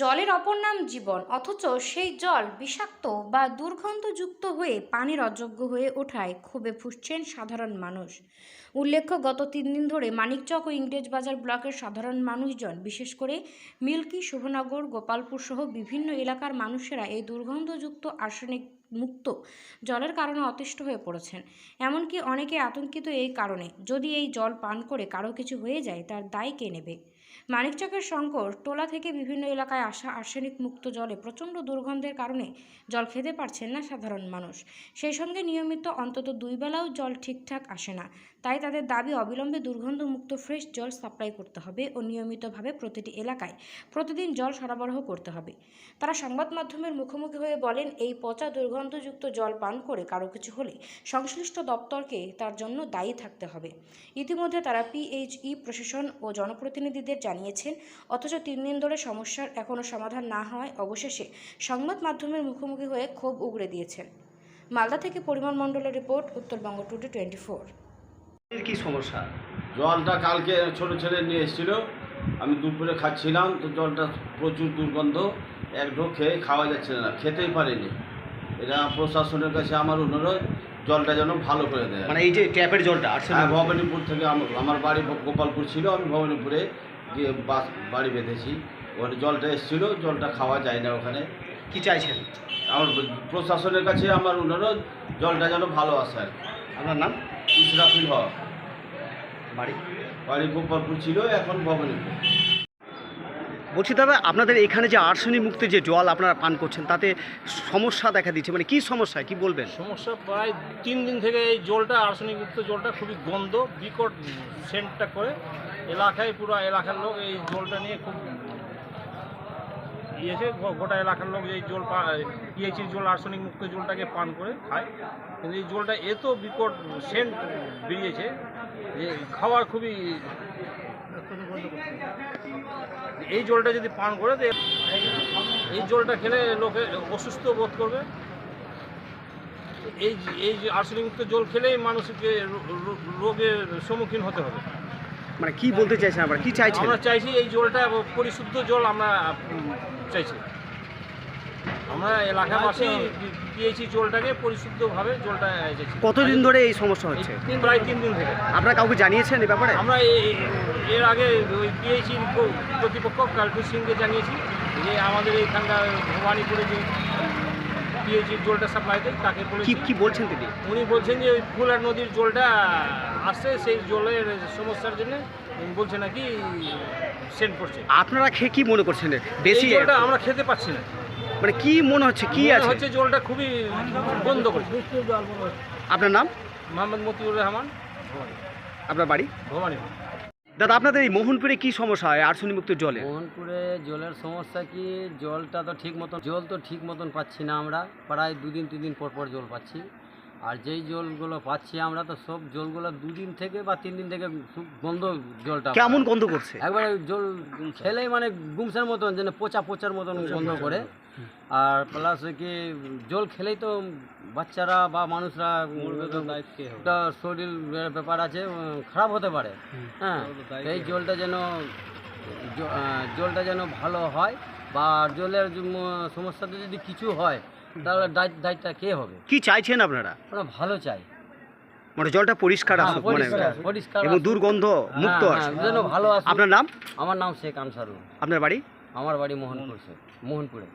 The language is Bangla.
জলের অপর নাম জীবন, অথচ সেই জল বিষাক্ত বা দুর্গন্ধযুক্ত হয়ে পানির অযোগ্য হয়ে ওঠায় ক্ষোভে ফুসছেন সাধারণ মানুষ। উল্লেখ্য, গত তিন দিন ধরে মানিকচক ও ইংরেজবাজার ব্লকের সাধারণ মানুষজন, বিশেষ করে মিল্কি, শুভনগর, গোপালপুর সহ বিভিন্ন এলাকার মানুষেরা এই দুর্গন্ধযুক্ত আর্সেনিক মুক্ত জলের কারণে অতিষ্ঠ হয়ে পড়েছেন। এমনকি অনেকে আতঙ্কিত এই কারণে, যদি এই জল পান করে কারও কিছু হয়ে যায়, তার দায় কে নেবে? মানিকচকের শঙ্কর টোলা থেকে বিভিন্ন এলাকায় আসা আর্সেনিক মুক্ত জলে প্রচণ্ড দুর্গন্ধের কারণে জল খেতে পারছেন না সাধারণ মানুষ। সেই সঙ্গে নিয়মিত অন্তত দুই বেলাও জল ঠিকঠাক আসে না। তাই তাদের দাবি, অবিলম্বে দুর্গন্ধমুক্ত ফ্রেশ জল সাপ্লাই করতে হবে ও নিয়মিতভাবে প্রতিটি এলাকায় প্রতিদিন জল সরবরাহ করতে হবে। তারা সংবাদ মাধ্যমের মুখোমুখি হয়ে বলেন, এই পচা দুর্গন্ধযুক্ত জল পান করে কারও কিছু হলে সংশ্লিষ্ট দপ্তরকে তার জন্য দায়ী থাকতে হবে। ইতিমধ্যে তারা পিএইচই প্রশাসন ও জনপ্রতিনিধিদের জানিয়েছেন। অথচ তিন দিন ধরে সমস্যার এখনও সমাধান না হওয়ায় অবশেষে সংবাদ মাধ্যমের মুখোমুখি হয়ে ক্ষোভ উগড়ে দিয়েছেন। মালদা থেকে পরিমল মণ্ডলের report Uttarbanga today twenty four এর কি সমস্যা? জলটা কালকে ছোট ছেলে নিয়ে এসেছিল। আমি দুপুরে খাচ্ছিলাম তো জলটা প্রচুর দুর্গন্ধ। এক ঢোক খেয়ে খাওয়া যাচ্ছে না খেতেই পারিনি। এটা প্রশাসনের কাছে আমার অনুরোধ জলটা যেন ভালো করে দেয়। মানে এই যে ট্যাপের জলটা হ্যাঁ ভবানীপুর থেকে আম- আমার বাড়ি গোপালপুর ছিল আমি ভবানীপুরে গিয়ে বাস বাড়ি বেঁধেছি। ওখানে জলটা এসেছিল জলটা খাওয়া যায় না ওখানে। কি চাইছেন? আমার প্রশাসনের কাছে আমার অনুরোধ জলটা যেন ভালো আসে আর কি। আপনার নাম? ইসরাফিল হক। বাড়ি? বাড়ি গোপালপুর ছিল এখন ভবানীপুর। বলছি দাদা, আপনাদের এখানে যে আর্সেনিক মুক্ত যে জল আপনারা পান করছেন, তাতে সমস্যা দেখা দিচ্ছে মানে কি সমস্যা, কি বলবেন? সমস্যা প্রায় তিন দিন থেকে এই জলটা আর্সেনিকযুক্ত জলটা খুবই গন্ধ, বিকট সেন্টটা করে। এলাকায় পুরো এলাকার লোক এই জলটা নিয়ে খুব ইয়েছে গোটা এলাকার লোক এই জল পিএইচির জল, আর্সেনিক মুক্ত জলটাকে পান করে খায়। কিন্তু এই জলটা এত বিকট সেন্ট বেরিয়েছে যে খাওয়ার খুবই এই জলটা যদি পান করে দে এই জলটা খেলে লোকে অসুস্থ বোধ করবে। এই যে- এই যে আর্সেনিকমুক্ত জল খেলেই মানুষকে রোগের সম্মুখীন হতে হবে। মানে কি বলতে চাইছেন আমরা কি চাইছি আমরা চাইছি এই জলটা পরিশুদ্ধ জল আমরা চাইছি। আমরা এলাকাবাসী পিএইচি জলটাকে পরিশুদ্ধভাবে জলটা চাইছি কতদিন ধরে এই সমস্যা হচ্ছে? প্রায় তিন দিন থেকে আপনারা কাউকে জানিয়েছেন এই ব্যাপারে? আমরা এর আগে ওই পিএইচি কর্তৃপক্ষ কালপুর সিংকে জানিয়েছি যে আমাদের এইখানকার ভবানীপুরে যে পিএইচির জলটা সাপ্লাই দেয় তাকে কি বলেছি কি বলছেন তিনি? উনি বলছেন যে ওই ফুলার নদীর জলটা আসছে সেই জলের সমস্যার জন্য বলছে নাকি সেন্ড করছে। আপনারা খেয়ে কি মনে করছেন? বেশি আমরা খেতে পাচ্ছি না। মানে কি মনে হচ্ছে কি আছে? হচ্ছে জলটা খুবই বন্ধ করে আপনার নাম? মোহাম্মদ মতিউর রহমান। আপনার বাড়ি? ভবানী দাদা আপনাদের এই মোহনপুরে কি সমস্যা হয় আর্সেনিক মুক্ত জলে? মোহনপুরে জলের সমস্যা কি জলটা তো ঠিক মতন জল তো ঠিক মতন পাচ্ছি না আমরা। প্রায় দুদিন তিন দিন পর পর জল পাচ্ছি। আর যেই জলগুলো পাচ্ছি আমরা তো সব জলগুলো দুদিন থেকে বা তিন দিন থেকে খুব গন্ধ জলটা কেমন গন্ধ করছে? একবারে জল খেলেই মানে গুমসের মতন যেন পচা পচার মতন গন্ধ করে। আর প্লাস কি জল খেলেই তো বাচ্চারা বা মানুষরা একটা শরীর ব্যাপার আছে খারাপ হতে পারে। হ্যাঁ এই জলটা যেন জলটা যেন ভালো হয় বা জলের সমস্যাতে যদি কিছু হয় তাহলে দায়িত্ব দায়িত্বটা কে হবে? কি চাইছেন আপনারা? আমরা ভালো চাই। মানে জলটা পরিষ্কার হ্যাঁ, আসুক মানে পরিষ্কার এবং দুর্গন্ধ মুক্ত হ্যাঁ, আসুক। হ্যাঁ, যেন ভালো আসুক। আপনার নাম? আমার নাম শেখ আনসারুল আপনার বাড়ি? আমার বাড়ি মোহনপুর মোহনপুরে।